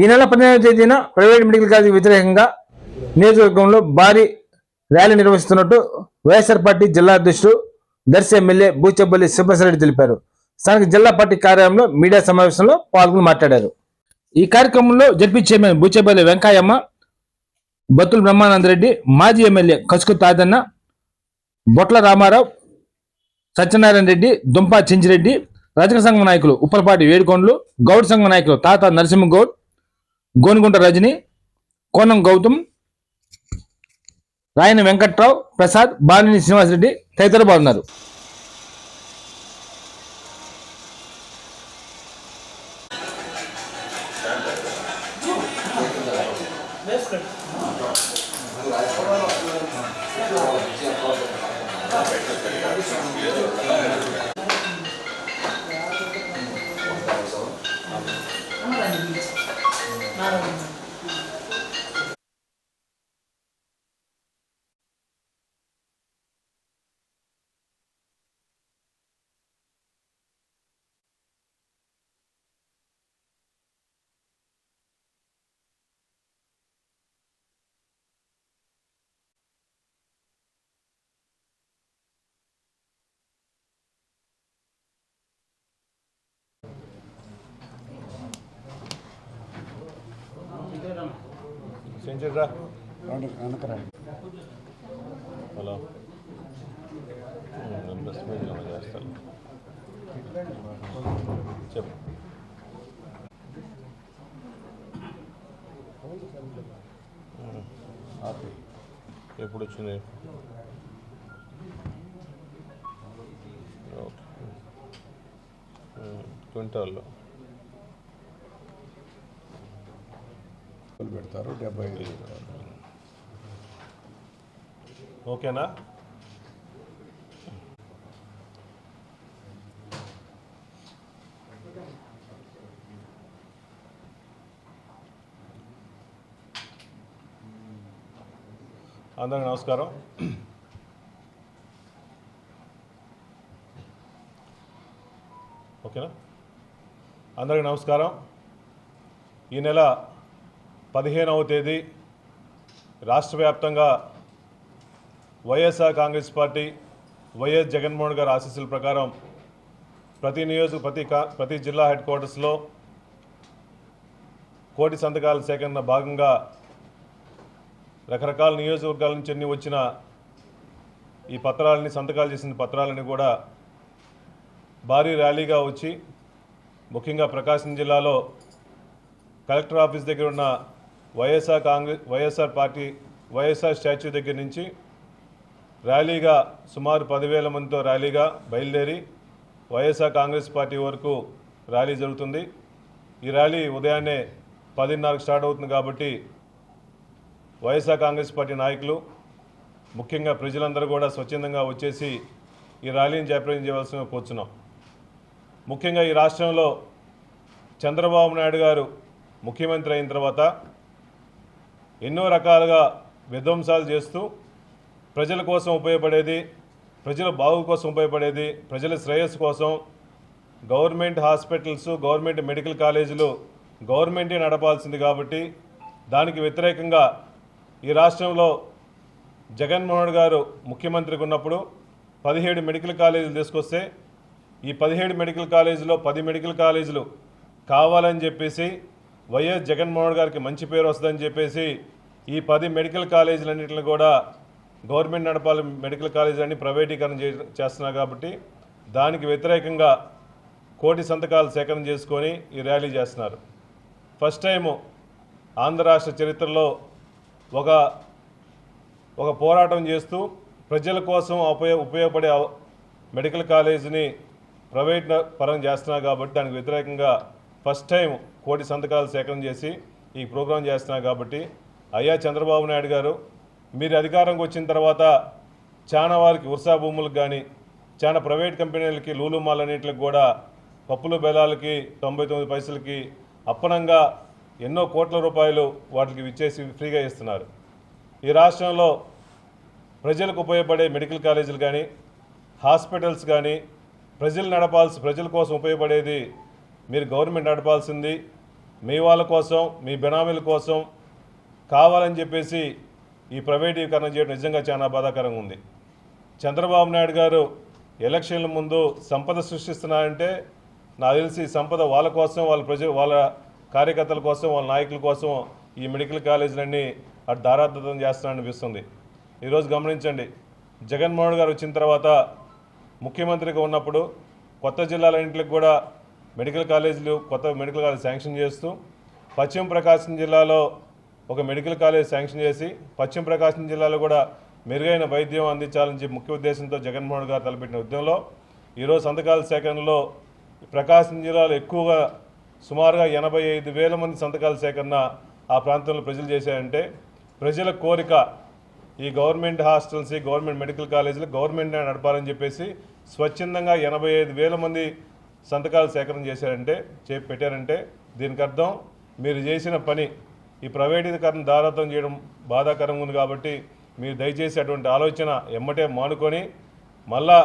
ఈ నెల పదిహేనవ తేదీన ప్రైవేట్ మెడికల్ కాలేజీకి వ్యతిరేకంగా నియోజకవర్గంలో భారీ ర్యాలీ నిర్వహిస్తున్నట్టు వైఎస్ఆర్ పార్టీ జిల్లా అధ్యక్షుడు దర్శి ఎమ్మెల్యే బూచెబ్బల్లి సుబ్బసరెడ్డి తెలిపారు. స్థానిక జిల్లా పార్టీ కార్యాలయంలో మీడియా సమావేశంలో పాల్గొని మాట్లాడారు. ఈ కార్యక్రమంలో జడ్పీ చైర్మన్ బూచెబ్బల్లి వెంకయ్యమ్మ బత్తుల బ్రహ్మానందరెడ్డి మాజీ ఎమ్మెల్యే కసుకు తాదన్న బొట్ల రామారావు సత్యనారాయణ రెడ్డి దుంపా చెంచిరెడ్డి రజక సంఘం నాయకులు ఉప్పలపాటి వేడుకొండలు గౌడ్ సంఘం నాయకులు తాత నరసింహగౌడ్ గోనుగుంట రజని కోనం గౌతమ్ రాయన వెంకట్రావు ప్రసాద్ బాలిని శ్రీనివాసరెడ్డి తదితరులు పాల్గొన్నారు. Naravno. హలో. చేస్తాను? చెప్పు. ఎప్పుడు వచ్చింది? ఓకే. క్వింటాల్లో పెడతారు డెబ్బై ఐదు ఓకేనా? అందరికి నమస్కారం. ఓకేనా? అందరికి నమస్కారం. ఈ నెల పదిహేనవ తేదీ రాష్ట్ర వ్యాప్తంగా YSR Congress party YS Jaganmohan గారి ఆశీస్సుల ప్రకారం ప్రతి నియోజక ప్రతి ప్రతి జిల్లా హెడ్ క్వార్టర్స్లో కోటి సంతకాల సేకరణ భాగంగా రకరకాల నియోజకవర్గాల నుంచి అన్ని వచ్చిన ఈ పత్రాలని సంతకాలు చేసిన పత్రాలని కూడా భారీ ర్యాలీగా వచ్చి ముఖ్యంగా ప్రకాశం జిల్లాలో కలెక్టర్ ఆఫీస్ దగ్గర ఉన్న YSR Congress YSR party YSR statue దగ్గర నుంచి ర్యాలీగా సుమారు పదివేల మందితో ర్యాలీగా బయలుదేరి వైఎస్ఆర్ కాంగ్రెస్ పార్టీ వరకు ర్యాలీ జరుగుతుంది. ఈ ర్యాలీ ఉదయాన్నే పదిన్నరకు స్టార్ట్ అవుతుంది కాబట్టి వైఎస్ఆర్ కాంగ్రెస్ పార్టీ నాయకులు ముఖ్యంగా ప్రజలందరూ కూడా స్వచ్ఛందంగా వచ్చేసి ఈ ర్యాలీని జయప్రదం చేయవలసిన కూర్చున్నాం. ముఖ్యంగా ఈ రాష్ట్రంలో చంద్రబాబు నాయుడు గారు ముఖ్యమంత్రి అయిన తర్వాత ఎన్నో రకాలుగా విధ్వంసాలు చేస్తూ ప్రజల కోసం ఉపయోగపడేది ప్రజల బాగు కోసం ఉపయోగపడేది ప్రజల శ్రేయస్సు కోసం గవర్నమెంట్ హాస్పిటల్స్ గవర్నమెంట్ మెడికల్ కాలేజీలు గవర్నమెంటే నడపాల్సింది కాబట్టి దానికి వ్యతిరేకంగా ఈ రాష్ట్రంలో జగన్మోహన్ గారు ముఖ్యమంత్రికి ఉన్నప్పుడు పదిహేడు మెడికల్ కాలేజీలు తీసుకొస్తే ఈ పదిహేడు మెడికల్ కాలేజీలో పది మెడికల్ కాలేజీలు కావాలని చెప్పేసి వైఎస్ జగన్మోహన్ గారికి మంచి పేరు వస్తుందని చెప్పేసి ఈ పది మెడికల్ కాలేజీలన్నింటిని కూడా గవర్నమెంట్ నడపాలి మెడికల్ కాలేజీలన్నీ ప్రైవేటీకరణ చేస్తున్నారు కాబట్టి దానికి వ్యతిరేకంగా కోటి సంతకాలు సేకరణ చేసుకొని ఈ ర్యాలీ చేస్తున్నారు. ఫస్ట్ టైము ఆంధ్ర రాష్ట్ర చరిత్రలో ఒక ఒక పోరాటం చేస్తూ ప్రజల కోసం ఉపయోగ ఉపయోగపడే మెడికల్ కాలేజీని ప్రైవేట్ పరం చేస్తున్నారు కాబట్టి దానికి వ్యతిరేకంగా ఫస్ట్ టైం కోటి సంతకాలు సేకరణ చేసి ఈ ప్రోగ్రాం చేస్తున్నారు కాబట్టి అయ్యా చంద్రబాబు నాయుడు గారు మీరు అధికారంకి వచ్చిన తర్వాత చాలా వారికి ఉర్సా భూములకు కానీ చాలా ప్రైవేట్ కంపెనీలకి లూలు మాల్ అన్నింటికి కూడా పప్పులు బెలాలకి తొంభై తొమ్మిది పైసలకి అప్పనంగా ఎన్నో కోట్ల రూపాయలు వాటికి ఇచ్చేసి ఫ్రీగా ఇస్తున్నారు. ఈ రాష్ట్రంలో ప్రజలకు ఉపయోగపడే మెడికల్ కాలేజీలు కానీ హాస్పిటల్స్ కానీ ప్రజలు నడపాల్సి ప్రజల కోసం ఉపయోగపడేది మీరు గవర్నమెంట్ నడపాల్సింది మీ వాళ్ళ కోసం మీ బెనామీల కోసం కావాలని చెప్పేసి ఈ ప్రైవేటీకరణ చేయడం నిజంగా చాలా బాధాకరంగా ఉంది. చంద్రబాబు నాయుడు గారు ఎలక్షన్ల ముందు సంపద సృష్టిస్తున్నారంటే నాకు తెలిసి సంపద వాళ్ళ కోసం వాళ్ళ ప్రజ వాళ్ళ కార్యకర్తల కోసం వాళ్ళ నాయకుల కోసం ఈ మెడికల్ కాలేజీలన్నీ అటు దారాదత్తం చేస్తున్నారనిపిస్తుంది ఈరోజు గమనించండి జగన్మోహన్ గారు వచ్చిన తర్వాత ముఖ్యమంత్రిగా ఉన్నప్పుడు కొత్త జిల్లాల జిల్లాలన్నింటికి కూడా మెడికల్ కాలేజీలు కొత్త మెడికల్ కాలేజ్ శాంక్షన్ చేస్తూ పశ్చిమ ప్రకాశం జిల్లాలో ఒక మెడికల్ కాలేజ్ శాంక్షన్ చేసి పశ్చిమ ప్రకాశం జిల్లాలో కూడా మెరుగైన వైద్యం అందించాలని చెప్పి ముఖ్య ఉద్దేశంతో జగన్మోహన్ గారు తలపెట్టిన ఉద్యమంలో ఈరోజు సంతకాల సేకరణలో ప్రకాశం జిల్లాలో ఎక్కువగా సుమారుగా ఎనభై ఐదు వేల మంది సంతకాల సేకరణ ఆ ప్రాంతంలో ప్రజలు చేశారంటే ప్రజల కోరిక ఈ గవర్నమెంట్ హాస్టల్స్ ఈ గవర్నమెంట్ మెడికల్ కాలేజీలు గవర్నమెంట్ నడపాలని చెప్పేసి స్వచ్ఛందంగా ఎనభై ఐదు వేల మంది సంతకాలు సేకరణ చేశారంటే చే పెట్టారంటే దీనికి అర్థం మీరు చేసిన పని ఈ ప్రైవేటీకరణ దారాతం చేయడం బాధాకరంగా ఉంది కాబట్టి మీరు దయచేసి అటువంటి ఆలోచన ఎమ్మటే మానుకొని మళ్ళా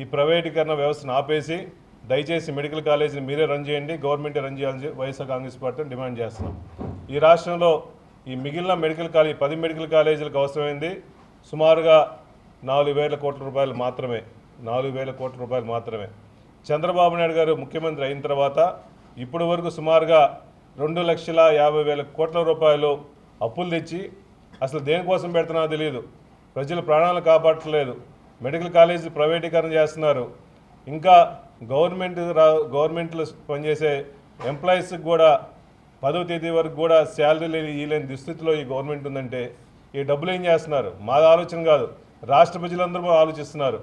ఈ ప్రైవేటీకరణ వ్యవస్థను ఆపేసి దయచేసి మెడికల్ కాలేజీని మీరే రన్ చేయండి గవర్నమెంటే రన్ చేయాలని వైఎస్ఆర్ కాంగ్రెస్ పార్టీ డిమాండ్ చేస్తున్నాం. ఈ రాష్ట్రంలో ఈ మిగిలిన మెడికల్ కాలేజ్ పది మెడికల్ కాలేజీలకు అవసరమైంది సుమారుగా నాలుగు వేల కోట్ల రూపాయలు మాత్రమే నాలుగు వేల కోట్ల రూపాయలు మాత్రమే. చంద్రబాబు నాయుడు గారు ముఖ్యమంత్రి అయిన తర్వాత ఇప్పటి వరకు సుమారుగా రెండు లక్షల యాభై వేల కోట్ల రూపాయలు అప్పులు తెచ్చి అసలు దేనికోసం పెడుతున్నారో తెలియదు. ప్రజల ప్రాణాలు కాపాడట్లేదు. మెడికల్ కాలేజీ ప్రైవేటీకరణ చేస్తున్నారు. ఇంకా గవర్నమెంట్ రా గవర్నమెంట్లో పనిచేసే ఎంప్లాయీస్కి కూడా పదవ తేదీ వరకు కూడా శాలరీ లేని ఇవ్వలేని దుస్థితిలో ఈ గవర్నమెంట్ ఉందంటే ఈ డబ్బులు ఏం చేస్తున్నారు? మాది ఆలోచన కాదు. రాష్ట్ర ప్రజలందరూ ఆలోచిస్తున్నారు.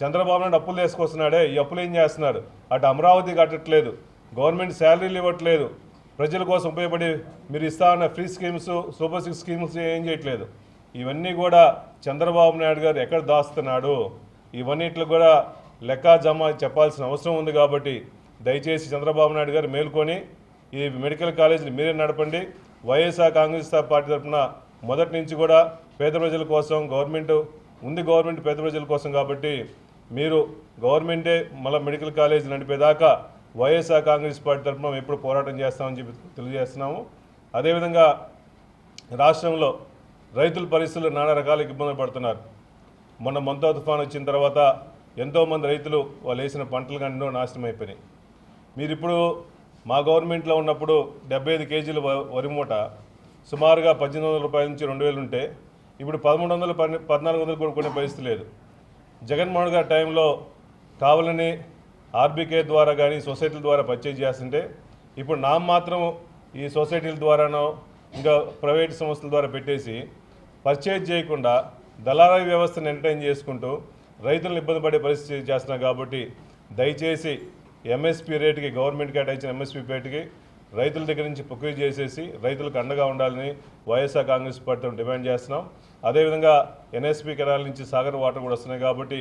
చంద్రబాబు నాయుడు అప్పులు తీసుకొస్తున్నాడే ఈ అప్పులు ఏం చేస్తున్నారు అటు అమరావతి కట్టట్లేదు గవర్నమెంట్ శాలరీలు ఇవ్వట్లేదు ప్రజల కోసం ఉపయోగపడి మీరు ఇస్తా ఉన్న free schemes super six schemes ఏం చేయట్లేదు. ఇవన్నీ కూడా చంద్రబాబు నాయుడు గారు ఎక్కడ దాస్తున్నాడు? ఇవన్నిట్లో కూడా లెక్క జమ చెప్పాల్సిన అవసరం ఉంది కాబట్టి దయచేసి చంద్రబాబు నాయుడు గారు మేల్కొని ఈ మెడికల్ కాలేజీని మీరే నడపండి. వైఎస్ఆర్ కాంగ్రెస్ పార్టీ తరఫున మొదటి నుంచి కూడా పేద ప్రజల కోసం గవర్నమెంట్ ఉంది గవర్నమెంట్ పేద ప్రజల కోసం కాబట్టి మీరు గవర్నమెంటే మళ్ళీ మెడికల్ కాలేజ్ నడిపేదాకా వైఎస్ఆర్ కాంగ్రెస్ పార్టీ తరఫున ఎప్పుడు పోరాటం చేస్తామని చెప్పి తెలియజేస్తున్నాము. అదేవిధంగా రాష్ట్రంలో రైతుల పరిస్థితులు నానా రకాల ఇబ్బందులు పడుతున్నారు. మొన్న మంతా తుఫాన్ వచ్చిన తర్వాత ఎంతోమంది రైతులు వాళ్ళు వేసిన పంటలు కానీ ఎన్నో నాశనం అయిపోయినాయి. మీరు ఇప్పుడు మా గవర్నమెంట్లో ఉన్నప్పుడు డెబ్బై ఐదు కేజీలు వ- వరి మూట సుమారుగా పద్దెనిమిది వందల రూపాయల నుంచి రెండు వేలు ఉంటే ఇప్పుడు పదమూడు వందల పన్నె- పద్నాలుగు వందలు కూడా కొనే పరిస్థితి లేదు. జగన్మోహన్ గారి టైంలో కావాలని ఆర్బీకే ద్వారా కానీ సొసైటీల ద్వారా పర్చేజ్ చేస్తుంటే ఇప్పుడు నా మాత్రం ఈ సొసైటీల ద్వారానో ఇంకా ప్రైవేట్ సంస్థల ద్వారా పెట్టేసి పర్చేజ్ చేయకుండా దళారీ వ్యవస్థను ఎంటర్టైన్ చేసుకుంటూ రైతులను ఇబ్బంది పడే పరిస్థితి చేస్తున్నాం కాబట్టి దయచేసి ఎంఎస్పీ రేటుకి గవర్నమెంట్ కేటాయించిన ఎంఎస్పీ రేటుకి రైతుల దగ్గర నుంచి ప్రొక్యూర్ చేసేసి రైతులకు అండగా ఉండాలని వైఎస్ఆర్ కాంగ్రెస్ పార్టీ డిమాండ్ చేస్తున్నాం. అదేవిధంగా ఎన్ఎస్పి కెనాల నుంచి సాగర్ వాటర్ కూడా వస్తున్నాయి కాబట్టి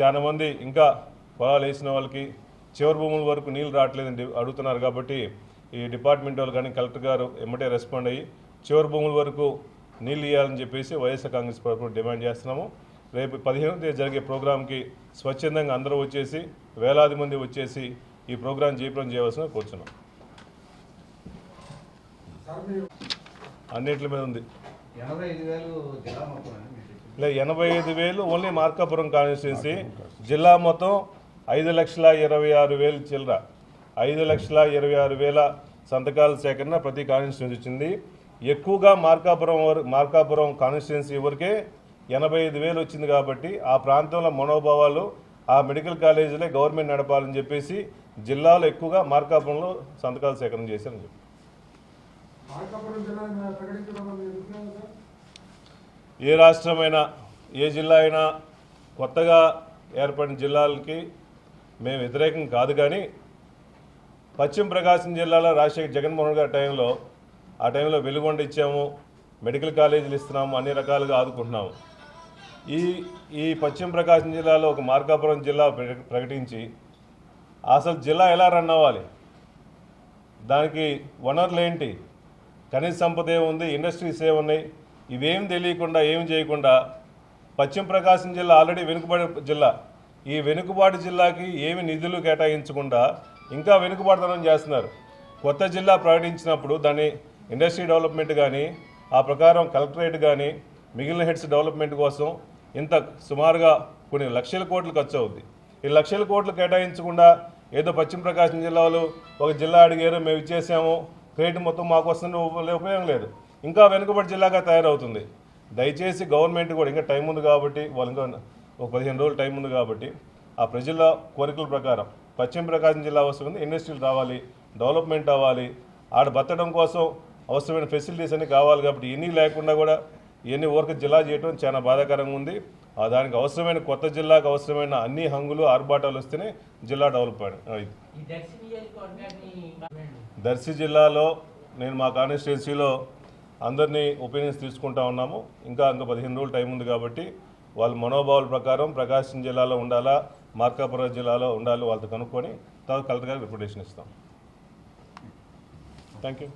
చాలా మంది ఇంకా పొలాలు వేసిన వాళ్ళకి చివరి భూముల వరకు నీళ్ళు రావట్లేదని అడుగుతున్నారు కాబట్టి ఈ డిపార్ట్మెంట్ వాళ్ళు కానీ కలెక్టర్ గారు ఎమ్మటే రెస్పాండ్ అయ్యి చివరి భూముల వరకు నీళ్ళు ఇవ్వాలని చెప్పేసి వైఎస్ఆర్ కాంగ్రెస్ పార్టీ డిమాండ్ చేస్తున్నాము. రేపు పదిహేను తేదీ జరిగే ప్రోగ్రాంకి స్వచ్ఛందంగా అందరూ వచ్చేసి వేలాది మంది వచ్చేసి ఈ ప్రోగ్రాం జయప్రదం చేయవలసిన కూర్చున్నాం. అన్నిటి మీద ఉంది. ఇలా ఎనభై ఐదు వేలు ఓన్లీ మార్కాపురం కాన్స్టిట్యున్సీ. జిల్లా మొత్తం ఐదు లక్షల ఇరవై ఆరు వేలు చిల్లర. ఐదు లక్షల ఇరవై ఆరు వేల సంతకాల సేకరణ ప్రతి కాన్స్టిట్యున్సీ వచ్చింది ఎక్కువగా మార్కాపురం మార్కాపురం కాన్స్టిట్యున్సీ వరకే ఎనభై ఐదు వేలు వచ్చింది కాబట్టి ఆ ప్రాంతంలో మనోభావాలు ఆ మెడికల్ కాలేజీలే గవర్నమెంట్ నడపాలని చెప్పేసి జిల్లాలో ఎక్కువగా మార్కాపురంలో సంతకాల సేకరణ చేశారని చెప్పి. ఏ రాష్ట్రమైనా ఏ జిల్లా అయినా కొత్తగా ఏర్పడిన జిల్లాలకి మేము వ్యతిరేకం కాదు కానీ పశ్చిమ ప్రకాశం జిల్లాలో రాజశేఖర్ జగన్మోహన్ గారి టైంలో ఆ టైంలో వెలుగొండ ఇచ్చాము మెడికల్ కాలేజీలు ఇస్తున్నాము అన్ని రకాలుగా ఆదుకుంటున్నాము. ఈ ఈ పశ్చిమ ప్రకాశం జిల్లాలో ఒక మార్కాపురం జిల్లా ప్రకటించి అసలు జిల్లా ఎలా రన్ అవ్వాలి? దానికి వనరులు ఏంటి? ఖనిజ సంపద ఏముంది ఇండస్ట్రీస్ ఏమున్నాయి ఇవేం తెలియకుండా ఏం చేయకుండా పశ్చిమ ప్రకాశం జిల్లా ఆల్రెడీ వెనుకబడి జిల్లా. ఈ వెనుకబాటు జిల్లాకి ఏమి నిధులు కేటాయించకుండా ఇంకా వెనుకబాటుతనం చేస్తున్నారు. కొత్త జిల్లా ప్రకటించినప్పుడు దాన్ని ఇండస్ట్రీ డెవలప్మెంట్ కానీ ఆ ప్రకారం కలెక్టరేట్ కానీ మిగిలిన హెడ్స్ డెవలప్మెంట్ కోసం ఇంత సుమారుగా కొన్ని లక్షల కోట్లు ఖర్చు అవుద్ది. ఈ లక్షల కోట్లు కేటాయించకుండా ఏదో పశ్చిమ ప్రకాశం జిల్లాలో ఒక జిల్లా అడిగారు మేము ఇచ్చేసాము క్రెడిట్ మొత్తం మాకు వస్తుంది ఉపయోగం లేదు. ఇంకా వెనుకబడి జిల్లాగా తయారవుతుంది. దయచేసి గవర్నమెంట్ కూడా ఇంకా టైం ఉంది కాబట్టి వాళ్ళు ఇంకా ఒక పదిహేను రోజులు టైం ఉంది కాబట్టి ఆ ప్రజల కోరికల ప్రకారం పశ్చిమ ప్రకాశం జిల్లా అవసరం ఉంది ఇండస్ట్రీలు రావాలి డెవలప్మెంట్ అవ్వాలి ఆడ బతకడం కోసం అవసరమైన ఫెసిలిటీస్ అన్నీ కావాలి కాబట్టి ఎన్ని లేకుండా కూడా ఇవన్నీ వర్క్ జిల్లా చేయడం చాలా బాధాకరంగా ఉంది. దానికి అవసరమైన కొత్త జిల్లాకు అవసరమైన అన్ని హంగులు ఆర్భాటాలు వస్తేనే జిల్లా డెవలప్ అయింది దర్శి జిల్లాలో నేను మా కాన్స్టిట్యున్సీలో అందరినీ ఒపీనియన్స్ తీసుకుంటా ఉన్నాము. ఇంకా ఇంకా పదిహేను రోజులు టైం ఉంది కాబట్టి వాళ్ళ మనోభావాల ప్రకారం ప్రకాశం జిల్లాలో ఉండాలా మార్కాపురం జిల్లాలో ఉండాలి వాళ్ళతో కనుక్కొని తర్వాత కలెక్టర్ గారికి రిప్రజెంటేషన్ ఇస్తాం. Thank you